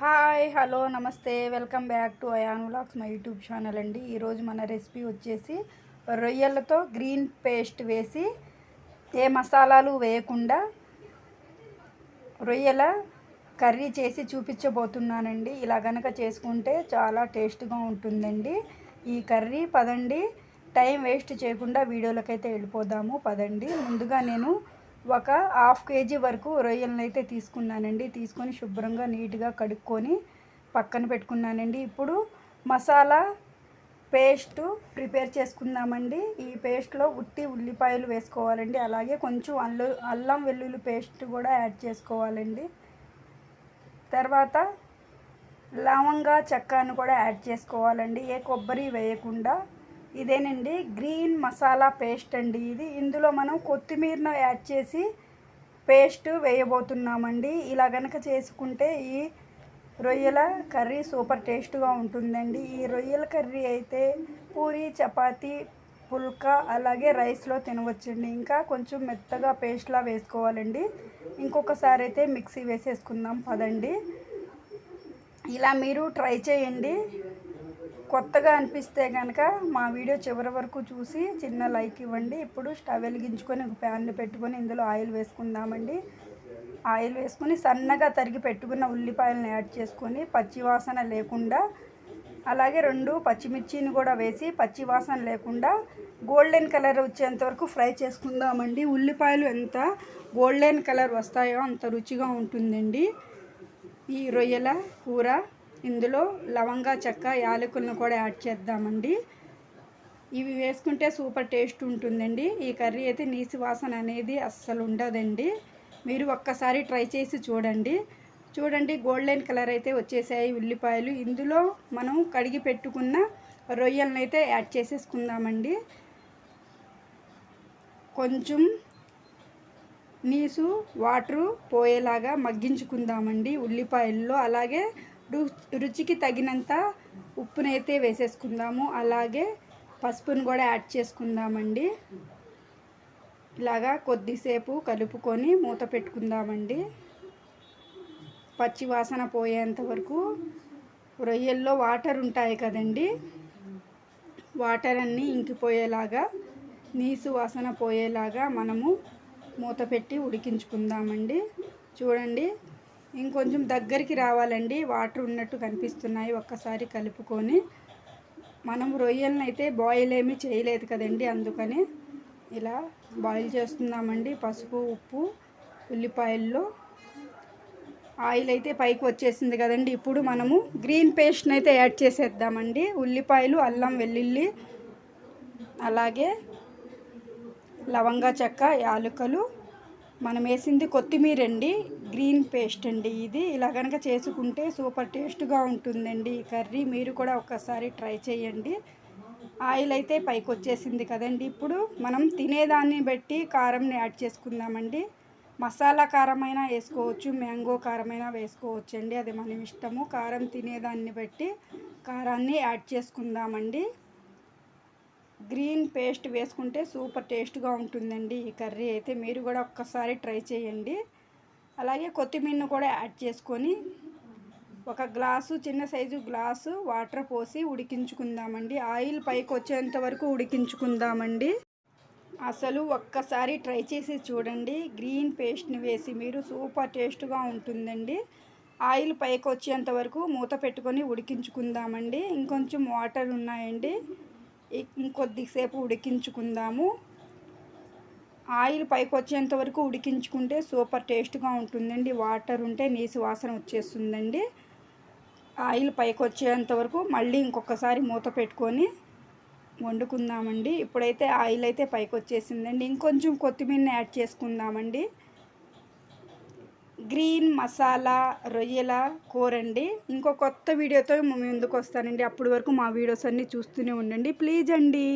Hi hello నమస్తే. Welcome back to Ayan vlogs my YouTube channel అండి. ఈరోజు మన రెసిపీ వచ్చేసి రొయ్యలతో గ్రీన్ పేస్ట్ వేసి ఏ మసాలాలు వేయకుండా రొయ్యల కర్రీ చేసి చూపించబోతున్నానండి. ఇలా గనక చేసుకుంటే చాలా టేస్ట్గా ఉంటుందండి. ఈ కర్రీ పదండి. టైం వేస్ట్ చేయకుండా వీడియోలకైతే వెళ్ళిపోదాము. పదండి. ముందుగా నేను ఒక హాఫ్ కేజీ వరకు రొయ్యలను అయితే తీసుకున్నానండి. తీసుకొని శుభ్రంగా నీట్గా కడుక్కొని పక్కన పెట్టుకున్నానండి. ఇప్పుడు మసాలా పేస్ట్ ప్రిపేర్ చేసుకుందామండి. ఈ పేస్ట్లో ఉట్టి ఉల్లిపాయలు వేసుకోవాలండి. అలాగే కొంచెం అల్లు అల్లం వెల్లుల్లి పేస్ట్ కూడా యాడ్ చేసుకోవాలండి. తర్వాత లవంగా చెక్కను కూడా యాడ్ చేసుకోవాలండి. ఏ కొబ్బరి వేయకుండా ఇదేనండి గ్రీన్ మసాలా పేస్ట్ అండి ఇది. ఇందులో మనం కొత్తిమీరను యాడ్ చేసి పేస్ట్ వేయబోతున్నామండి. ఇలా కనుక చేసుకుంటే ఈ రొయ్యల కర్రీ సూపర్ టేస్ట్గా ఉంటుందండి. ఈ రొయ్యల కర్రీ అయితే పూరి చపాతి పుల్కా అలాగే రైస్లో తినవచ్చండి. ఇంకా కొంచెం మెత్తగా పేస్ట్లా వేసుకోవాలండి. ఇంకొకసారి అయితే మిక్సీ వేసేసుకుందాం పదండి. ఇలా మీరు ట్రై చేయండి. కొత్తగా అనిపిస్తే కనుక మా వీడియో చివరి వరకు చూసి చిన్న లైక్ ఇవ్వండి. ఇప్పుడు స్టవ్ వెలిగించుకొని ఒక ప్యాన్లు పెట్టుకొని ఇందులో ఆయిల్ వేసుకుందామండి. ఆయిల్ వేసుకొని సన్నగా తరిగి పెట్టుకున్న ఉల్లిపాయలను యాడ్ చేసుకొని పచ్చివాసన లేకుండా అలాగే రెండు పచ్చిమిర్చిని కూడా వేసి పచ్చివాసన లేకుండా గోల్డెన్ కలర్ వచ్చేంత వరకు ఫ్రై చేసుకుందామండి. ఉల్లిపాయలు ఎంత గోల్డెన్ కలర్ వస్తాయో అంత రుచిగా ఉంటుందండి. ఈ రొయ్యల కూర ఇందులో లవంగా చెక్క యాలకులను కూడా యాడ్ చేద్దామండి. ఇవి వేసుకుంటే సూపర్ టేస్ట్ ఉంటుందండి. ఈ కర్రీ అయితే నీసి వాసన అనేది అస్సలు ఉండదండి. మీరు ఒక్కసారి ట్రై చేసి చూడండి. చూడండి గోల్డెన్ కలర్ అయితే వచ్చేసాయి ఉల్లిపాయలు. ఇందులో మనం కడిగి పెట్టుకున్న రొయ్యలను అయితే యాడ్ చేసేసుకుందామండి. కొంచెం నీసు వాటరు పోయేలాగా మగ్గించుకుందామండి ఉల్లిపాయల్లో. అలాగే రుచికి తగినంత ఉప్పునైతే వేసేసుకుందాము. అలాగే పసుపును కూడా యాడ్ చేసుకుందామండి. ఇలాగా కొద్దిసేపు కలుపుకొని మూత పెట్టుకుందామండి. పచ్చి వాసన పోయేంత వరకు రొయ్యల్లో వాటర్ ఉంటాయి కదండి. వాటర్ అన్నీ ఇంకిపోయేలాగా నీసు వాసన పోయేలాగా మనము మూత పెట్టి ఉడికించుకుందామండి. చూడండి ఇంకొంచెం దగ్గరికి రావాలండి. వాటర్ ఉన్నట్టు కనిపిస్తున్నాయి ఒక్కసారి కలుపుకొని. మనం రొయ్యలను అయితే బాయిల్ ఏమీ చేయలేదు కదండి అందుకని. ఇలా బాయిల్ చేస్తున్నామండి పసుపు ఉప్పు ఉల్లిపాయల్లో. ఆయిల్ అయితే పైకి వచ్చేసింది కదండి. ఇప్పుడు మనము గ్రీన్ పేస్ట్ని అయితే యాడ్ చేసేద్దామండి. ఉల్లిపాయలు అల్లం వెల్లుల్లి అలాగే లవంగా చెక్క యాలకులు మనం వేసింది కొత్తిమీర అండి గ్రీన్ పేస్ట్ అండి ఇది. ఇలా కనుక చేసుకుంటే సూపర్ టేస్ట్గా ఉంటుందండి ఈ కర్రీ. మీరు కూడా ఒకసారి ట్రై చేయండి. ఆయిల్ అయితే పైకి వచ్చేసింది కదండి. ఇప్పుడు మనం తినేదాన్ని బట్టి కారంని యాడ్ చేసుకుందామండి. మసాలా కారమైనా వేసుకోవచ్చు మ్యాంగో కారమైనా వేసుకోవచ్చు అండి అది మనం ఇష్టము. కారం తినేదాన్ని బట్టి కారాన్ని యాడ్ చేసుకుందామండి. గ్రీన్ పేస్ట్ వేసుకుంటే సూపర్ టేస్ట్గా ఉంటుందండి ఈ కర్రీ అయితే. మీరు కూడా ఒక్కసారి ట్రై చేయండి. అలాగే కొత్తిమీరను కూడా యాడ్ చేసుకొని ఒక గ్లాసు చిన్న సైజు గ్లాసు వాటర్ పోసి ఉడికించుకుందామండి. ఆయిల్ పైకి వచ్చేంత వరకు ఉడికించుకుందామండి. అసలు ఒక్కసారి ట్రై చేసి చూడండి. గ్రీన్ పేస్ట్ని వేసి మీరు సూపర్ టేస్ట్గా ఉంటుందండి. ఆయిల్ పైకి వచ్చేంత వరకు మూత పెట్టుకొని ఉడికించుకుందామండి. ఇంకొంచెం వాటర్ ఉన్నాయండి. ఇంకొద్దిసేపు ఉడికించుకుందాము. ఆయిల్ పైకి వచ్చేంత వరకు ఉడికించుకుంటే సూపర్ టేస్ట్గా ఉంటుందండి. వాటర్ ఉంటే నీసు వాసన వచ్చేస్తుందండి. ఆయిల్ పైకి వచ్చేంత వరకు మళ్ళీ ఇంకొకసారి మూత పెట్టుకొని వండుకుందామండి. ఇప్పుడైతే ఆయిల్ అయితే పైకి వచ్చేసిందండి ఇంకొంచెం కొత్తిమీరని యాడ్ చేసుకుందామండి. గ్రీన్ మసాలా రొయ్యల కూర అండి ఇంకో కొత్త వీడియోతో ముందుకు వస్తానండి. అప్పటి వరకు మా వీడియోస్ అన్నీ చూస్తూనే ఉండండి. ప్లీజ్ అండి.